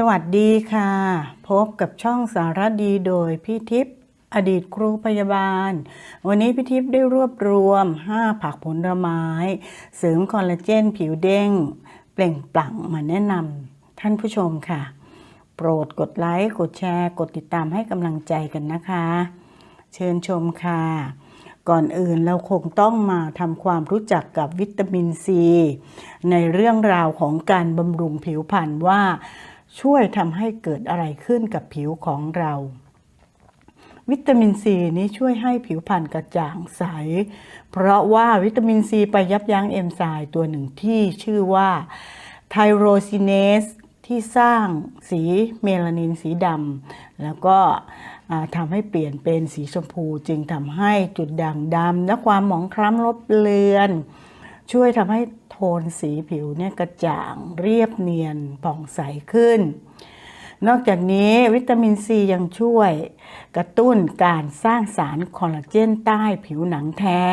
สวัสดีค่ะ พบกับช่องสารดีโดยพี่ทิพย์อดีตครูพยาบาล วันนี้พี่ทิพย์ได้รวบรวม 5 ผักผลไม้ เสริมคอลลาเจนผิวเด้ง เปล่งปลั่งมาแนะนำท่านผู้ชมค่ะ โปรดกดไลค์กดแชร์ กดติดตามให้กำลังใจกันนะคะ เชิญชมค่ะ ก่อนอื่นเราคงต้องมาทำความรู้จักกับวิตามินซี ในเรื่องราวของการบำรุงผิวพรรณว่า ช่วยทำให้เกิดอะไรขึ้นกับผิวของเรา วิตามินซีนี้ช่วยให้ผิวพรรณกระจ่างใส เพราะว่าวิตามินซีไปยับยั้งเอนไซม์ตัวหนึ่งที่ชื่อว่าไทโรซินเนสที่สร้างสีเมลานินสีดำแล้วก็ทำให้เปลี่ยนเป็นสีชมพู จึงทำให้จุดด่างดำและความหมองคล้ำลบเลือน ช่วยทำให้ โทนสีผิวเนี่ยกระจ่างเรียบเนียนผ่องใสขึ้น นอกจากนี้วิตามินซียังช่วย กระตุ้นการสร้างสารคอลลาเจนใต้ผิวหนังแท้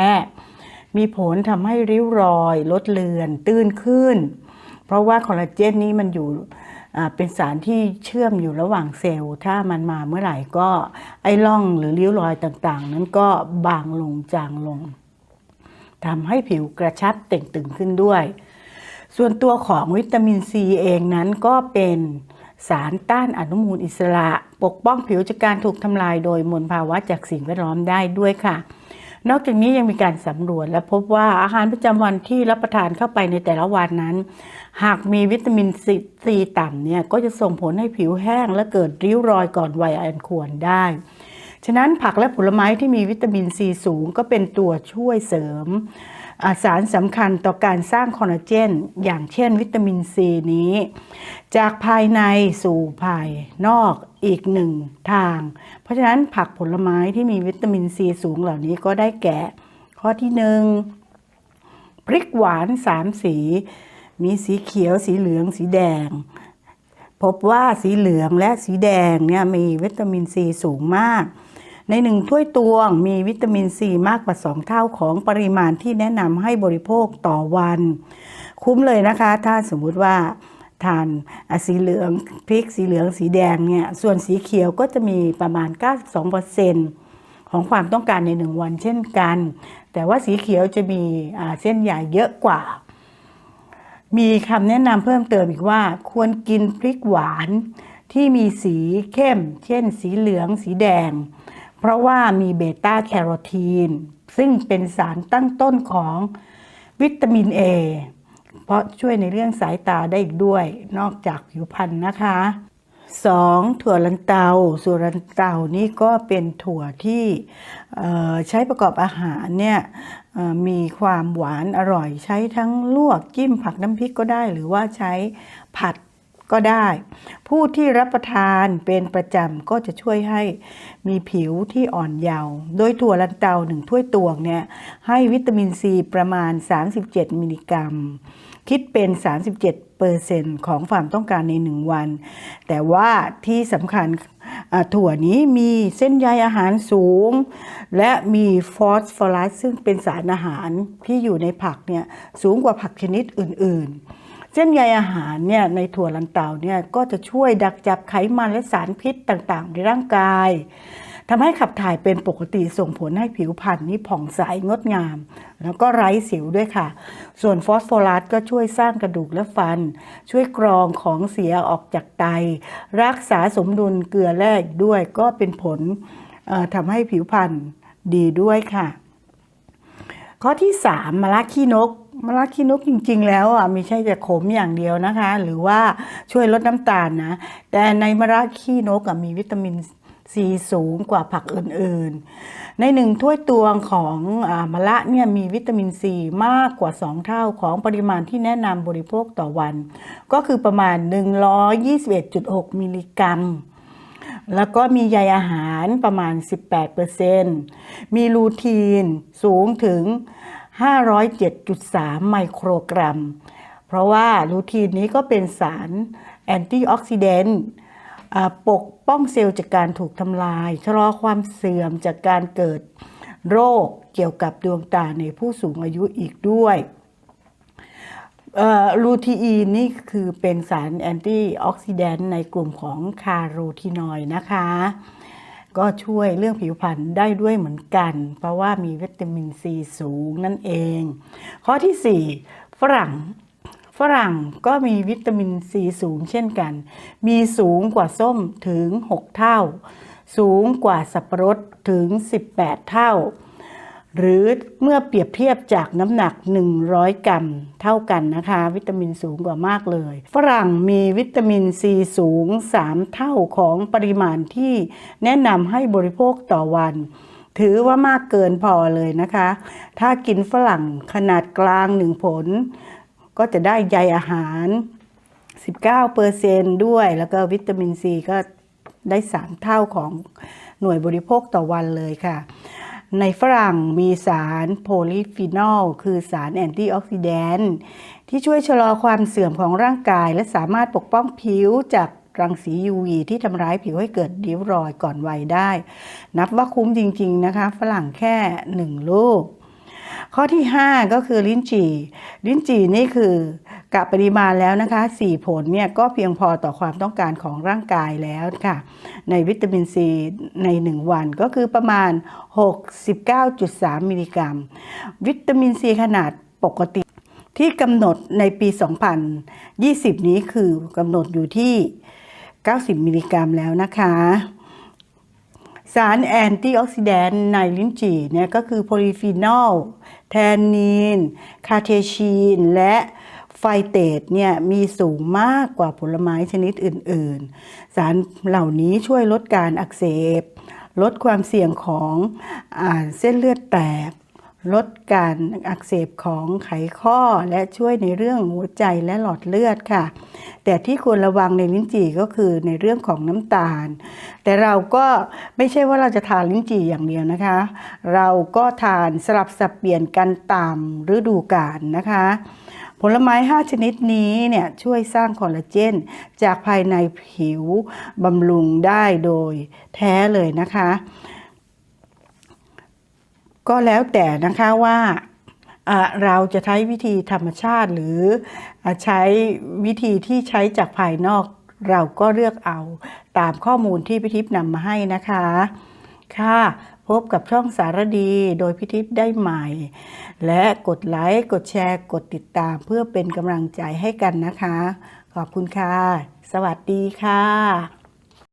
มีผลทำให้ริ้วรอยลดเลือนตื้นขึ้น เพราะว่าคอลลาเจนนี้มันอยู่เป็นสารที่เชื่อมอยู่ระหว่างเซลล์ ถ้ามันมาเมื่อไหร่ก็ไอ้ร่องหรือริ้วรอยต่างๆ นั้นก็บางลงจางลง ทำให้ผิวกระชับเต่งตึงขึ้นด้วย ส่วนตัวของวิตามินซีเองนั้นก็เป็นสารต้านอนุมูลอิสระ ปกป้องผิวจากการถูกทำลายโดยมลภาวะจากสิ่งแวดล้อมได้ด้วยค่ะ นอกจากนี้ยังมีการสำรวจและพบว่าอาหารประจำวันที่รับประทานเข้าไปในแต่ละวันนั้น หากมีวิตามินซีต่ำเนี่ยก็จะส่งผลให้ผิวแห้งและเกิดริ้วรอยก่อนวัยอันควรได้ ฉะนั้นผักและผลไม้ที่มีวิตามินซีสูง ก็เป็นตัวช่วยเสริม สารสำคัญต่อการสร้างคอลลาเจน อย่างเช่นวิตามินซีนี้ จากภายในสู่ภายนอกอีกหนึ่งทาง เพราะฉะนั้นผักผลไม้ที่มีวิตามินซีสูงเหล่านี้ก็ได้แก่ ข้อที่หนึ่งพริกหวานสามสี มีสีเขียวสีเหลืองสีแดง พบว่าสีเหลืองและสีแดงเนี่ยมีวิตามินซีสูงมาก ในหนึ่งถ้วยตวงมีวิตามินซีมากกว่า 2 เท่าของปริมาณที่แนะนำให้บริโภคต่อวัน คุ้มเลยนะคะ ถ้าสมมุติว่าทานอะสีเหลืองพริกสีเหลืองสีแดงเนี่ยส่วนสีเขียวก็จะมีประมาณ 92%ของความต้องการในหนึ่งวันเช่นกัน แต่ว่าสีเขียวจะมีเส้นใหญ่เยอะกว่า มีคำแนะนำเพิ่มเติมอีกว่า ควรกินพริกหวานที่มีสีเข้ม เช่น สีเหลืองสีแดง เพราะว่ามีเบต้าแคโรทีน ซึ่งเป็นสารตั้งต้นของวิตามิน A เพราะช่วยในเรื่องสายตาได้อีกด้วย นอกจากผิวพรรณนะคะ 2. ถั่วลันเตาส่วนลันเตานี่ก็เป็นถั่วที่ใช้ประกอบอาหารเนี่ยมีความหวานอร่อยใช้ทั้งลวกจิ้มผักน้ำพริกก็ได้ หรือว่าใช้ผัด ก็ได้ ผู้ที่รับประทานเป็นประจำก็จะช่วยให้มีผิวที่อ่อนเยาว์โดยถั่วลันเตาหนึ่งถ้วยตวงเนี่ยให้วิตามินซีประมาณ 37 มิลลิกรัม คิดเป็น 37เปอร์เซ็นต์ของความต้องการใน1วัน แต่ว่าที่สำคัญถั่วนี้มีเส้นใยอาหารสูง และมีฟอสฟอรัสซึ่งเป็นสารอาหารที่อยู่ในผักเนี่ยสูงกว่าผักชนิดอื่นๆ เส้นใยอาหารเนี่ยในถั่วลันเตาเนี่ยก็จะช่วยดักจับไขมันและสารพิษต่างๆ ในร่างกายทำให้ขับถ่ายเป็นปกติส่งผลให้ผิวพรรณนี้ผ่องใสงดงาม แล้วก็ไร้สิวด้วยค่ะ ส่วนฟอสฟอรัสก็ช่วยสร้างกระดูกและฟัน ช่วยกรองของเสียออกจากไต รักษาสมดุลเกลือแร่อีกด้วยก็เป็นผลทำให้ผิวพรรณดีด้วยค่ะ ข้อที่ 3มะระขี้นก มะระขี้นกจริง ๆ แล้วอะไม่ใช่จะขมอย่างเดียวนะคะ หรือว่าช่วยลดน้ำตาลนะ แต่ในมะระขี้นกอะมีวิตามินซีสูงกว่าผักอื่นๆ ในหนึ่งถ้วยตวงของอมะระเนี่ยมีวิตามินซีมากกว่า 2 เท่าของปริมาณที่แนะนำบริโภคต่อวัน ก็คือประมาณ 121.6 มิลลิกรัม แล้วก็มีใยอาหารประมาณ 18%มีลูทีนสูงถึง 507.3 ไมโครกรัม เพราะว่าลูทีนนี้ก็เป็นสารแอนตี้ออกซิเดนต์ปกป้องเซลล์จากการถูกทำลาย ชะลอความเสื่อมจากการเกิดโรคเกี่ยวกับดวงตาในผู้สูงอายุอีกด้วยลูทีอีนนี่คือเป็นสารแอนตี้ออกซิแดนต์ในกลุ่มของคาโรทีนอย์นะคะ ก็ช่วยเรื่องผิวพรรณได้ด้วยเหมือนกัน เพราะว่ามีวิตามินซีสูงนั่นเอง ข้อที่ 4 ฝรั่งฝรั่งก็มีวิตามินซีสูงเช่นกัน มีสูงกว่าส้มถึง 6 เท่า สูงกว่าสับปะรดถึง 18 เท่า หรือเมื่อเปรียบเทียบจากน้ำหนัก 100 กรัม เท่ากันนะคะ วิตามินสูงกว่ามากเลย ฝรั่งมีวิตามินซีสูง 3 เท่าของปริมาณที่แนะนำให้บริโภคต่อวัน ถือว่ามากเกินพอเลยนะคะ ถ้ากินฝรั่งขนาดกลางหนึ่งผล ก็จะได้ใยอาหาร 19เปอร์เซนด้วย แล้วก็วิตามินซีก็ได้ 3 เท่าของหน่วยบริโภคต่อวันเลยค่ะ ในฝรั่งมีสารโพลีฟีนอล คือสารแอนตี้ออกซิแดนต์ที่ช่วยชะลอความเสื่อมของร่างกาย และสามารถปกป้องผิวจากรังสี UV ที่ทำร้ายผิวให้เกิดริ้วรอยก่อนวัยได้ นับว่าคุ้มจริง ๆ นะคะ ฝรั่งแค่ 1 ลูก ข้อที่ 5 ก็คือลิ้นจี่ ลิ้นจี่นี่คือ กะปริมาณแล้วนะคะ 4 ผลเนี่ยก็เพียงพอต่อความต้องการของร่างกายแล้วค่ะ ในวิตามินซีใน 1 วันก็คือประมาณ 69.3 มิลลิกรัม วิตามินซีขนาดปกติที่กำหนดในปี 2020 นี้คือกำหนดอยู่ที่ 90 มิลลิกรัมแล้วนะคะ สารแอนตี้ออกซิแดนต์ในลิ้นจี่เนี่ยก็คือโพลีฟีนอล แทนนีน คาเทชีน และ ไฟเตตเนี่ยมีสูงมากกว่าผลไม้ชนิดอื่น ๆ สารเหล่านี้ช่วยลดการอักเสบ ลดความเสี่ยงของอเส้นเลือดแตก ลดการอักเสบของไขข้อและช่วยในเรื่องหัวใจและหลอดเลือดค่ะ แต่ที่ควรระวังในลิ้นจี่ก็คือในเรื่องของน้ำตาล แต่เราก็ไม่ใช่ว่าเราจะทานลิ้นจี่อย่างเดียวนะคะ เราก็ทานสลับสับเปลี่ยนกันตามฤดูกาลนะคะ ผลไม้ 5 ชนิดนี้เนี่ยช่วยสร้างคอลลาเจน จากภายในผิวบำรุงได้โดยแท้เลยนะคะ ก็แล้วแต่นะคะว่าเราจะใช้วิธีธรรมชาติหรือใช้วิธีที่ใช้จากภายนอกเราก็เลือกเอาตามข้อมูลที่พิทิพย์นำมาให้นะคะ ค่ะ บกับช่องสารดีโดยพิทิพิได้ใหม่ และกดไลค์ กดแชร์ กดติดตามเพื่อเป็นกำลังใจให้กันนะคะ ขอบคุณค่ะ สวัสดีค่ะ